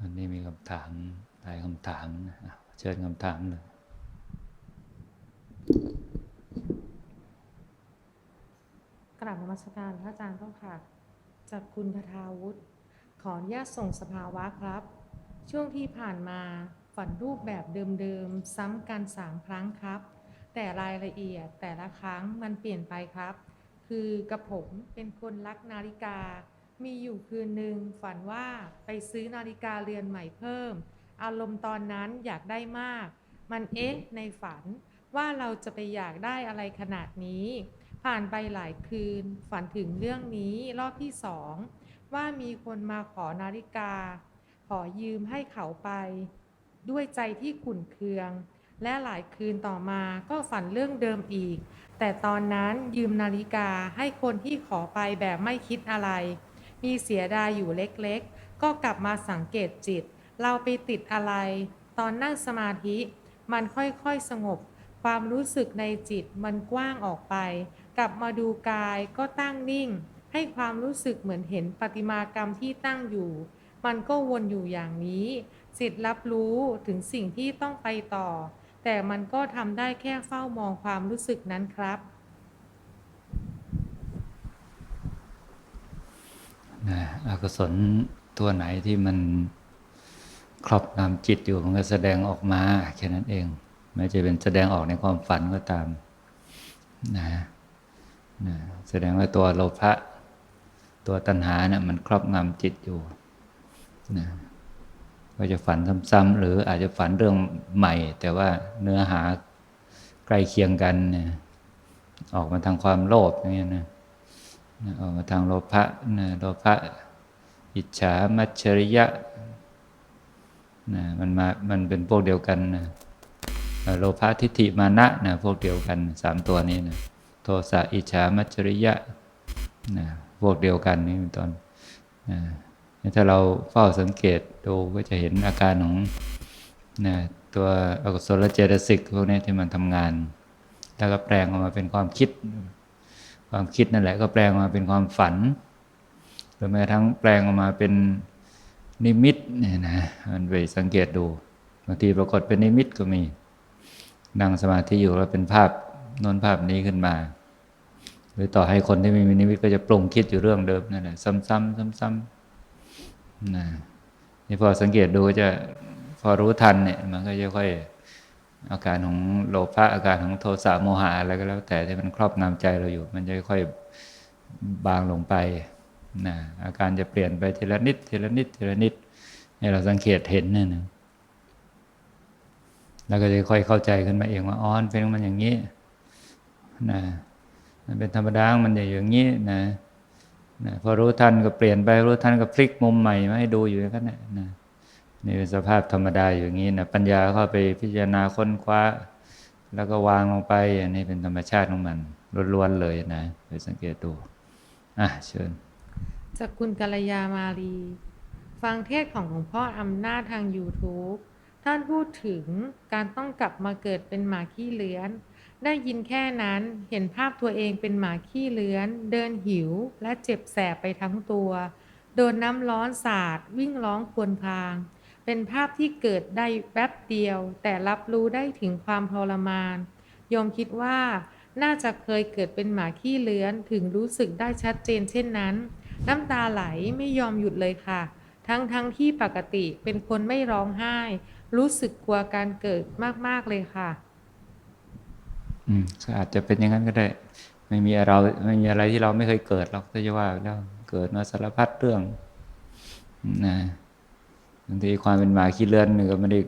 วันนี้มีคำถามหลายคำถามนะเชิญคำถามเลยกราบนมัสการพระอาจารย์เจ้าค่ะ จากคุณคทาวุฒิขออนุญาตส่งสภาวะครับ ช่วงที่ผ่านมาฝันรูปแบบเดิมๆ ซ้ำกันสามครั้งครับ แต่รายละเอียดแต่ละครั้งมันเปลี่ยนไปครับ คือกระผมเป็นคนรักนาฬิกา มีอยู่คืนหนึ่งฝันว่าไปซื้อนาฬิกาเรือนใหม่เพิ่ม อารมณ์ตอนนั้นอยากได้มาก มันเอ๊ะในฝันว่าเราจะไปอยากได้อะไรขนาดนี้ ผ่านไปหลายคืน ฝันถึงเรื่องนี้รอบที่สองว่ามีคนมาขอนาฬิกา ขอยืมให้เขาไป ด้วยใจที่ขุ่นเคือง และหลายคืนต่อมาก็ฝันเรื่องเดิมอีก แต่ตอนนั้นยืมนาฬิกาให้คนที่ขอไปแบบไม่คิดอะไร มีเสียดายอยู่เล็กๆ ก็กลับมาสังเกตจิต เราไปติดอะไร ตอนนั่งสมาธิ มันค่อยๆสงบ ความรู้สึกในจิตมันกว้างออกไป กลับมาดูกายก็ตั้งนิ่ง ให้ความรู้สึกเหมือนเห็นประติมากรรมที่ตั้งอยู่ มันก็วนอยู่อย่างนี้ จิตรับรู้ถึงสิ่งที่ต้องไปต่อ แต่มันก็ทำได้แค่เฝ้ามองความรู้สึกนั้นครับ นะ อกุศลตัวไหนที่มันครอบงำจิตอยู่มันก็แสดงออกมาแค่นั้นเอง ไม่จะเป็นแสดงออกในความฝันก็ตามนะนะแสดงว่าตัวโลภะตัวตัณหาเนี่ยมันครอบงำจิตอยู่นะก็จะฝันซ้ำๆหรืออาจจะฝันเรื่องใหม่ แต่ว่าเนื้อหาใกล้เคียงกันเนี่ยออกมาทางความโลภอย่างเงี้ยนะนะออกมาทางโลภะนะโลภะ อิจฉามัจฉริยะนะมันมา มันเป็นพวกเดียวกันนะโลภะทิฏฐิมานะนะพวกเดียวกันสามตัวนี้นะโทสะอิจฉามัจฉริยะนะพวกเดียวกันนี่เป็นต้นนะถ้าเราเฝ้าสังเกตดูก็จะเห็นอาการของนะตัวอกุศลเจตสิกพวกนี้ที่มันทำงาน แล้วก็แปลงออกมาเป็นความคิด ความคิดนั่นแหละก็แปลงออกมาเป็นความฝัน หรือแม้ทั่งแปลงออกมาเป็นนิมิตเนี่ยนะมันไปสังเกตดูบางทีปรากฏเป็นนิมิตก็มีนั่งสมาธิอยู่แล้วเป็นภาพนนภาพนี้ขึ้นมา หรือต่อให้คนที่ไม่มีนิมิตก็จะปรุงคิดอยู่เรื่องเดิมนั่นแหละซ้ำๆซ้ำๆนะนี่พอสังเกตดูก็จะพอรู้ทันเนี่ยมันก็จะค่อยอาการของโลภะอาการของโทสะโมหะอะไรก็แล้วแต่ที่มันครอบงำใจเราอยู่ มันจะค่อยบางลงไป นะอาการจะเปลี่ยนไปทีละนิดทีละนิดทีละนิดให้เราสังเกตเห็นนี่นะแล้วก็จะค่อยเข้าใจขึ้นมาเองว่าอ๋อนเป็นมันอย่างนี้นะมันเป็นธรรมดาของมันอย่างนี้นะนะพอรู้ทันก็เปลี่ยนไปรู้ทันก็พลิกมุมใหม่มาให้ดูอยู่อย่างนั้นนะนะนี่เป็นสภาพธรรมดาอย่างนี้นะปัญญาเข้าไปพิจารณาค้นคว้า แล้วก็วางลงไปอันนี้เป็นธรรมชาติของมันล้วนๆเลยนะไปสังเกตดูอะเชิญ จากคุณกัลยามาลีฟังเทศของหลวงพ่ออำนาจทาง YouTube ท่านพูดถึงการต้องกลับมาเกิดเป็นหมาขี้เลื้อน ได้ยินแค่นั้นเห็นภาพตัวเองเป็นหมาขี้เลื้อน เดินหิวและเจ็บแสบไปทั้งตัว โดนน้ำร้อนสาด วิ่งร้องควรพาง เป็นภาพที่เกิดได้แป๊บเดียว แต่รับรู้ได้ถึงความทรมานโยมคิดว่าน่าจะเคยเกิดเป็นหมาขี้เลื้อนถึงรู้สึกได้ชัดเจนเช่นนั้น น้ำตาไหลไม่ยอมหยุดเลยค่ะ ทั้งทั้งที่ปกติเป็นคนไม่ร้องไห้ รู้สึกกลัวการเกิดมากๆเลยค่ะ อืมก็อาจจะเป็นอย่างนั้นก็ได้ ไม่มีเราไม่มีอะไรที่เราไม่เคยเกิดหรอกถ้าจะว่าแล้วเกิดมาสารพัดเรื่องนะบางทีความเป็นหมาขี้เลื่อนนี่ก็ไม่ได้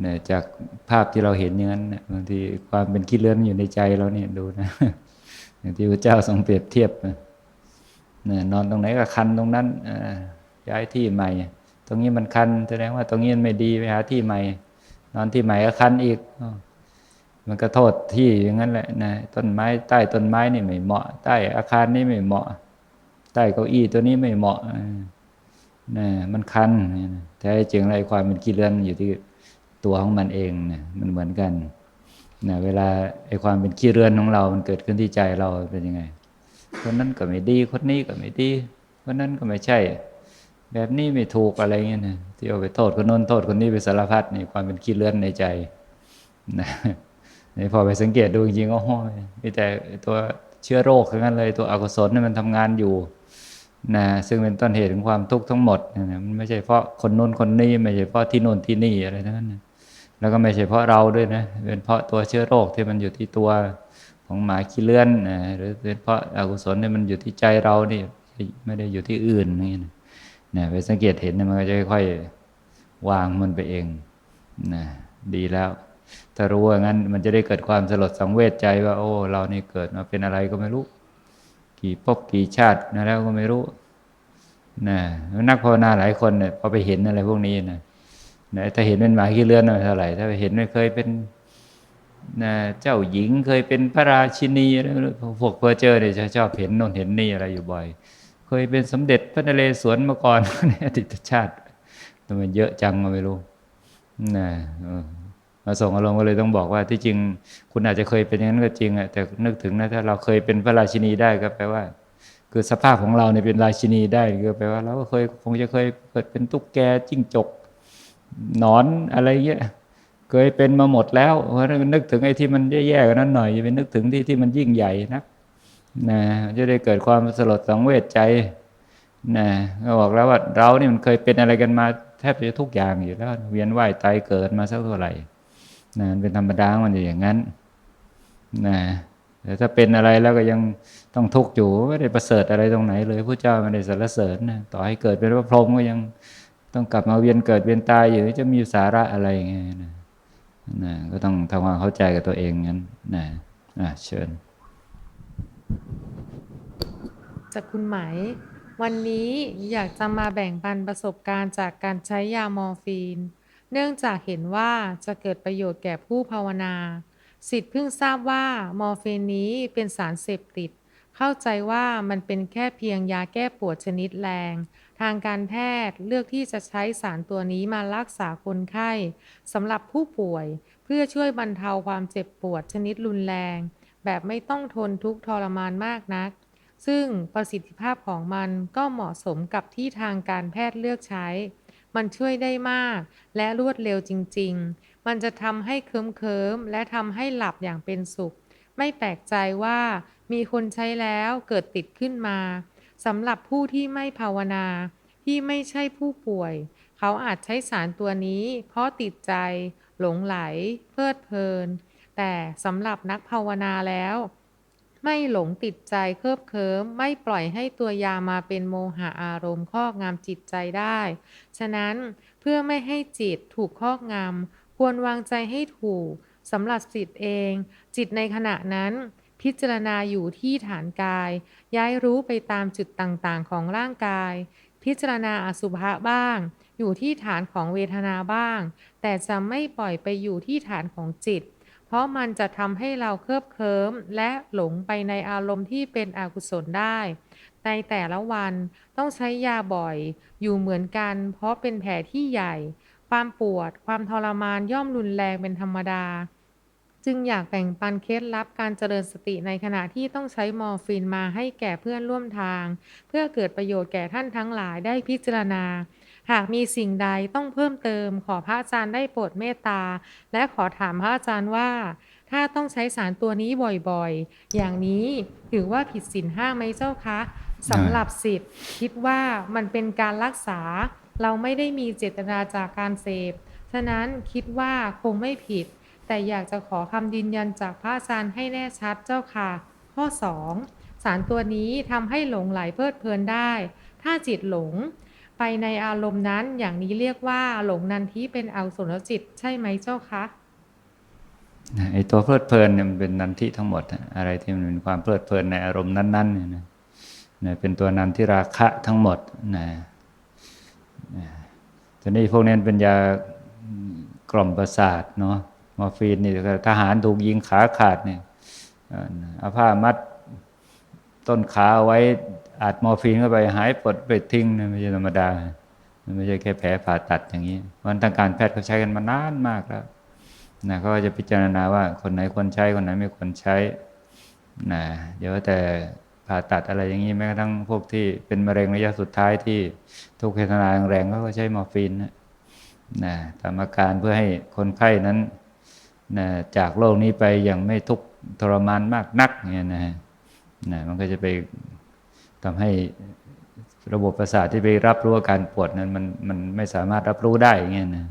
เนี่ยจากภาพที่เราเห็นอย่างนั้นบางทีความเป็นขี้เลื่อนอยู่ในใจเราเนี่ยดูนะ อย่างที่พระเจ้าทรงเปรียบเทียบนะนอนตรงไหนก็คันตรงนั้นย้ายที่ใหม่ ตรงนี้มันคันแสดงว่าตรงนี้มันไม่ดีไปหาที่ใหม่ นอนที่ใหม่ก็คันอีก มันก็โทษที่อย่างนั้นแหละนะต้นไม้ใต้ต้นไม้นี่ไม่เหมาะ ใต้อาคารนี่ไม่เหมาะ ใต้เก้าอี้ตัวนี้ไม่เหมาะอ่านะมันคันเนี่ยนะแท้จริงอะไรความเป็นขี้เล่นอยู่ที่ตัวของมันเองนะมันเหมือนกัน นะเวลาไอ้ความเป็นขี้เรือนของเรา มันเกิดขึ้นที่ใจเราเป็นยังไง คนนั้นก็ไม่ดี คนนี้ก็ไม่ดีคนนั้นก็ไม่ใช่ แบบนี้ไม่ถูกอะไรเงี้ยนะที่เอาไปโทษคนโน้นโทษคนนี้ไปสารพัดนี่ความเป็นขี้เลื่อนในใจนะนี่พอไปสังเกตดูจริงๆก็ห้อยมีแต่ตัวเชื้อโรคทั้งนั้นเลย ตัวอกุศลนี่มันทำงานอยู่นะซึ่งเป็นต้นเหตุของความทุกข์ทั้งหมดนะมันไม่ใช่เพราะคนโน้นคนนี้ไม่ใช่เพราะที่โน่นที่นี่อะไรทั้งนั้นนะ แล้วก็ไม่ใช่เพราะเราด้วยนะ เป็นเพราะตัวเชื้อโรคที่มันอยู่ที่ตัวของหมาขี้เลื่อนนะหรือเป็นเพราะอกุศลเนี่ยมันอยู่ที่ใจเรานี่ไม่ได้อยู่ที่อื่นนี่นะนี่ยไปสังเกตเห็นเนี่ยมันก็จะค่อยๆวางมันไปเองนะดีแล้ว ถ้ารู้ว่างั้นมันจะได้เกิดความสลดสังเวชใจว่า โอ้ เรานี่เกิดมาเป็นอะไรก็ไม่รู้ กี่ภพกี่ชาตินะแล้วก็ไม่รู้นะนักภาวนาหลายคนเนี่ยพอไปเห็นอะไรพวกนี้นะ นะถ้าเห็นเป็นหมาขี้เลื่อนเท่าไหร่ถ้าเห็นไม่เคยเป็นนะเจ้าหญิงเคยเป็นพระราชินีอะไรพวกเพอเจอเนี่ยจะชอบเห็นโน่นเห็นนี่อะไรอยู่บ่อย เคยเป็นสมเด็จพระนเรศวรมาก่อนในอดีตชาติทำไมเยอะจังก็ไม่รู้นะมาส่งอารมณ์ก็เลยต้องบอกว่าที่จริง คุณอาจจะเคยเป็นอย่างนั้นก็จริงอะแต่นึกถึงนะถ้าเราเคยเป็นพระราชินีได้ก็แปลว่า คือสภาพของเราเนี่ยเป็นราชินีได้ก็แปลว่าเราก็เคยคงจะเคยเกิดเป็นตุ๊กแกจิ้งจก นอนอะไรเงี้ยเคยเป็นมาหมดแล้วเพราะนั้นนึกถึงไอ้ที่มันแย่ๆกันนั้นหน่อยอย่าไปนึกถึงที่ที่มันยิ่งใหญ่นะนะจะได้เกิดความสลดสังเวชใจนะก็บอกแล้วว่าเรานี่มันเคยเป็นอะไรกันมาแทบจะทุกอย่างอยู่แล้ว เวียนว่ายตายเกิดมาสักเท่าไหร่นะเป็นธรรมดาของมันอยู่อย่างนั้นนะแต่ถ้าเป็นอะไรแล้วก็ยังต้องทุกข์อยู่ไม่ได้ประเสริฐอะไรตรงไหนเลยพระเจ้าไม่ได้สรรเสริญนะต่อให้เกิดเป็นพระพรหมก็ยัง ต้องกลับมาเวียนเกิดเวียนตายอยู่จะมีสาระอะไรไงนะนะก็ต้องทำความเข้าใจกับตัวเองงั้นนะอะเชิญ จากคุณไหม วันนี้อยากจะมาแบ่งปันประสบการณ์จากการใช้ยามอร์ฟีน เนื่องจากเห็นว่าจะเกิดประโยชน์แก่ผู้ภาวนา สิทธิ์เพิ่งทราบว่ามอร์ฟีนนี้เป็นสารเสพติด เข้าใจว่ามันเป็นแค่เพียงยาแก้ปวดชนิดแรง ทางการแพทย์เลือกที่จะใช้สารตัวนี้มารักษาคนไข้สำหรับผู้ป่วย เพื่อช่วยบรรเทาความเจ็บปวดชนิดรุนแรง แบบไม่ต้องทนทุกข์ทรมานมากนัก ซึ่งประสิทธิภาพของมันก็เหมาะสมกับที่ทางการแพทย์เลือกใช้ มันช่วยได้มากและรวดเร็วจริง ๆ มันจะทำให้เคิมๆและทำให้หลับอย่างเป็นสุข ไม่แปลกใจว่ามีคนใช้แล้วเกิดติดขึ้นมา สำหรับผู้ที่ไม่ภาวนาที่ไม่ใช่ผู้ป่วย เขาอาจใช้สารตัวนี้ เพราะติดใจ หลงไหล เพลิดเพลิน แต่สำหรับนักภาวนาแล้ว ไม่หลงติดใจเคลิบเคลิ้มไม่ปล่อยให้ตัวยามาเป็นโมหะอารมณ์ครอบงำจิตใจได้ ฉะนั้นเพื่อไม่ให้จิตถูกครอบงำควรวางใจให้ถูกสำหรับจิตเอง จิตในขณะนั้น พิจารณาอยู่ที่ฐานกาย ย้ายรู้ไปตามจุดต่างๆ ของร่างกาย พิจารณาอสุภะบ้าง อยู่ที่ฐานของเวทนาบ้าง แต่จะไม่ปล่อยไปอยู่ที่ฐานของจิต เพราะมันจะทำให้เราเคลิบเคลิ้มและหลงไปในอารมณ์ที่เป็นอกุศลได้ ในแต่ละวันต้องใช้ยาบ่อย อยู่เหมือนกัน เพราะเป็นแผลที่ใหญ่ ความปวด ความทรมานย่อมรุนแรงเป็นธรรมดา จึงอยากแบ่งปันเคล็ดลับการเจริญสติในขณะที่ต้องใช้มอร์ฟีนมาให้แก่เพื่อนร่วมทาง เพื่อเกิดประโยชน์แก่ท่านทั้งหลายได้พิจารณา หากมีสิ่งใดต้องเพิ่มเติม ขอพระอาจารย์ได้โปรดเมตตา และขอถามพระอาจารย์ว่า ถ้าต้องใช้สารตัวนี้บ่อยๆ อย่างนี้ถือว่าผิดศีลห้าไหมเจ้าคะสำหรับสิทธิ์คิดว่ามันเป็นการรักษา เราไม่ได้มีเจตนาจากการเสพฉะนั้นคิดว่าคงไม่ผิด แต่อยากจะขอคำยืนยันจากพระอาจารย์ให้แน่ชัดเจ้าค่ะ ข้อ 2 สารตัวนี้ทำให้หลงไหลเพลิดเพลินได้ ถ้าจิตหลง ไปในอารมณ์นั้นอย่างนี้เรียกว่าหลงนันทิเป็นอกุศลจิตใช่ไหมเจ้าคะนะไอตัวเพลิดเพลินเนี่ยมันเป็นนันทิทั้งหมด อะไรที่มันเป็นความเพลิดเพลินในอารมณ์นั้นๆเนี่ยนะเป็นตัวนันทิราคะทั้งหมดนะนะทีนี้พวกนี้เป็นยากล่อมประสาทเนาะ มอร์ฟีนนี่ทหารถูกยิงขาขาดเนี่ยเอาผ้ามัดต้นขาเอาไว้อัดมอร์ฟีนเข้าไปหายปวดไปทิ้งนะไม่ใช่ธรรมดามันไม่ใช่แค่แผลผ่าตัดอย่างนี้วันทางการแพทย์เขาใช้กันมานานมากแล้วนะเขาจะพิจารณาว่าคนไหนควรใช้คนไหนไม่ควรใช้นะเดี๋ยวแต่ผ่าตัดอะไรอย่างนี้แม้กระทั่งพวกที่เป็นมะเร็งระยะสุดท้ายที่ทุกขเวทนาแรงๆก็ใช้มอร์ฟีนนะนะตามอาการเพื่อให้คนไข้นั้น นะจากโลกนี้ไปอย่างไม่ทุกข์ทรมานมากนักเนี่ยนะนะมันก็จะไปทำให้ระบบประสาทที่ไปรับรู้อาการปวดนั้นมันมันไม่สามารถรับรู้ได้อย่างเงี้ยนะ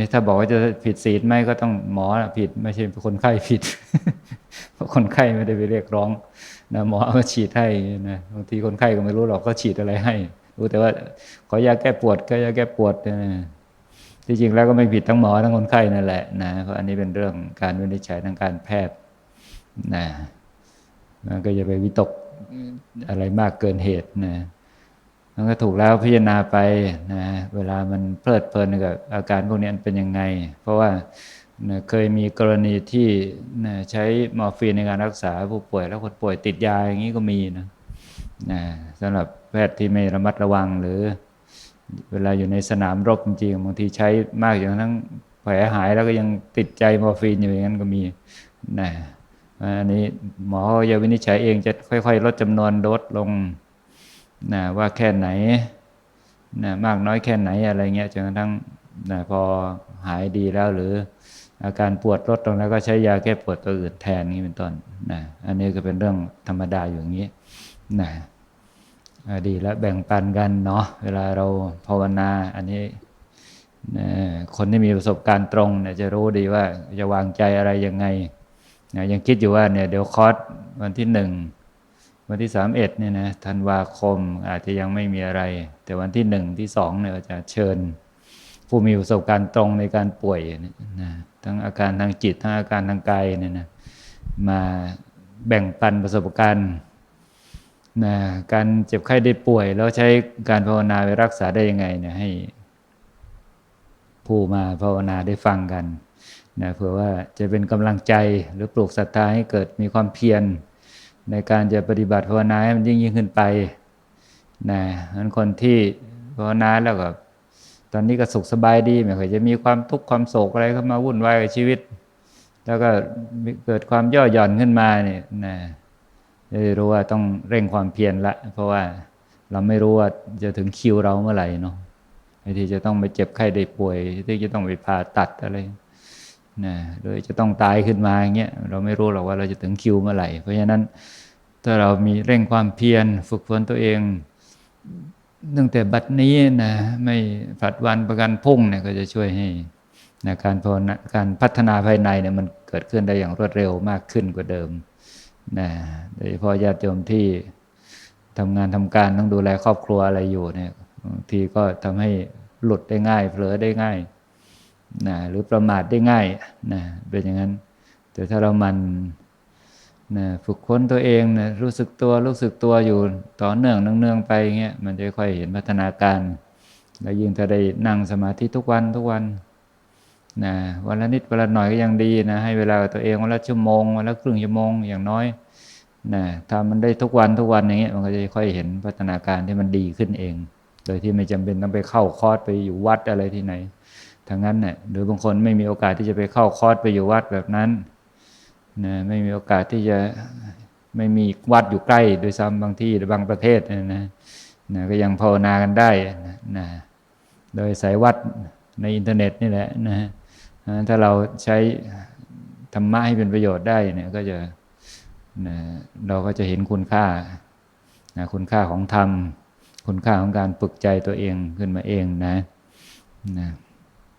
นี้ถ้าบอกว่าจะผิดศีลไหมก็ต้องหมอผิด ไม่ใช่คนไข้ผิด เพราะคนไข้ไม่ได้ไปเรียกร้องนะหมอเอามาฉีดให้นะบางทีคนไข้ก็ไม่รู้หรอกก็ฉีดอะไรให้ รู้แต่ว่าขอยาแก้ปวดก็ยาแก้ปวดนะ ที่จริงแล้วก็ไม่ผิดทั้งหมอทั้งคนไข้นั่นแหละนะเพราะอันนี้เป็นเรื่องการวินิจฉัยทางการแพทย์นะมันก็จะไปวิตกอะไรมากเกินเหตุนะมันก็ถูกแล้วพิจารณาไปนะเวลามันเพลิดเพลินกับอาการพวกนี้มันเป็นยังไง เพราะว่านะเคยมีกรณีที่นะใช้มอร์ฟีนในการรักษาผู้ป่วย แล้วคนป่วยติดยาอย่างนี้ก็มีนะนะสำหรับแพทย์ที่ไม่ระมัดระวังหรือ เวลาอยู่ในสนามรบจริงๆบางทีใช้มากอย่างทั้งแผลหายแล้วก็ยังติดใจมอร์ฟีนอยู่อย่างนั้นก็มีนะอันนี้หมอจะวินิจฉัยเองจะค่อย ๆ ลดจำนวนโดสลงนะว่าแค่ไหนนะมากน้อยแค่ไหนอะไรเงี้ยจนกระทั่งนะพอหายดีแล้วหรืออาการปวดลดลงแล้วก็ใช้ยาแก้ปวดตัวอื่นแทนนี้เป็นต้นนะอันนี้ก็เป็นเรื่องธรรมดาอยู่อย่างนี้นะ ดีแล้วแบ่งปันกันเนาะเวลาเราภาวนา อันนี้คนที่มีประสบการณ์ตรงเนี่ยจะรู้ดีว่าจะวางใจอะไรยังไงนะยังคิดอยู่ว่าเนี่ยเดี๋ยวคอร์สวันที่หนึ่งวันที่สามเอ็ดเนี่ยนะธันวาคมอาจจะยังไม่มีอะไร แต่วันที่หนึ่งที่สองเนี่ยจะเชิญ ผู้มีประสบการณ์ตรงในการป่วยนี่ยนะทั้งอาการทางจิตทั้งอาการทางกายเนี่ยนะมาแบ่งปันประสบการณ์ นะการเจ็บไข้ได้ป่วย แล้วใช้การภาวนาไปรักษาได้ยังไงเนี่ยให้ ผู้มาภาวนาได้ฟังกันนะเผื่อว่าจะเป็นกำลังใจหรือปลูกศรัทธาให้เกิดมีความเพียร ในการจะปฏิบัติภาวนาให้มันยิ่งยิ่งขึ้นไปนะนั้นคนที่ภาวนาแล้วก็ตอนนี้ก็สุขสบายดีไม่ค่อยจะมีความทุกข์ความโศกอะไรเข้ามาวุ่นวายกับชีวิต แล้วก็เกิดความย่อหย่อนขึ้นมาเนี่ยนะ รู้ว่าต้องเร่งความเพียรละ เพราะว่าเราไม่รู้ว่าจะถึงคิวเราเมื่อไหร่เนาะไอ้ที่จะต้องไปเจ็บไข้ได้ป่วยที่จะต้องไปผ่าตัดอะไรนะโดยจะต้องตายขึ้นมาอย่างเงี้ยเราไม่รู้หรอกว่าเราจะถึงคิวเมื่อไหร่ เพราะฉะนั้นถ้าเรามีเร่งความเพียรฝึกฝนตัวเองตั้งแต่บัดนี้นะไม่ผัดวันประกันพุ่งเนี่ยก็จะช่วยให้นะการภาวนาการพัฒนาภายในเนี่ยมันเกิดขึ้นได้อย่างรวดเร็วมากขึ้นกว่าเดิม นะโดยเฉพาะญาติโยมที่ทำงานทำการต้องดูแลครอบครัวอะไรอยู่เนี่ยบางทีก็ทำให้หลุดได้ง่ายเผลอได้ง่ายนะหรือประมาทได้ง่ายนะเป็นอย่างนั้น แต่ถ้าเรามันนะฝึกค้นตัวเองนะรู้สึกตัวรู้สึกตัวอยู่ต่อเนื่องเนืองๆไปเงี้ยมันจะค่อยเห็นพัฒนาการ แล้วยิ่งถ้าได้นั่งสมาธิทุกวันทุกวัน นะวันละนิดวันละหน่อยก็ยังดีนะให้เวลาตัวเองวันละชั่วโมงวันละครึ่งชั่วโมงอย่างน้อยนะถ้ามันได้ทุกวันทุกวันอย่างเงี้ยมันก็จะค่อยเห็นพัฒนาการที่มันดีขึ้นเอง โดยที่ไม่จำเป็นต้องไปเข้าคอร์สไปอยู่วัดอะไรที่ไหนทั้งนั้นเนี่ยหรือบางคนไม่มีโอกาสที่จะไปเข้าคอร์สไปอยู่วัดแบบนั้นนะไม่มีโอกาสที่จะไม่มีวัดอยู่ใกล้โดยซ้ำบางที่หรือบางประเทศนะนะนะก็ยังภาวนากันได้นะนะโดยสายวัดในอินเทอร์เน็ตนี่แหละนะฮะ ถ้าเราใช้ธรรมะให้เป็นประโยชน์ได้เนี่ยก็จะนะเราก็จะเห็นคุณค่านะคุณค่าของธรรม คุณค่าของการฝึกใจตัวเองขึ้นมาเองนะนะ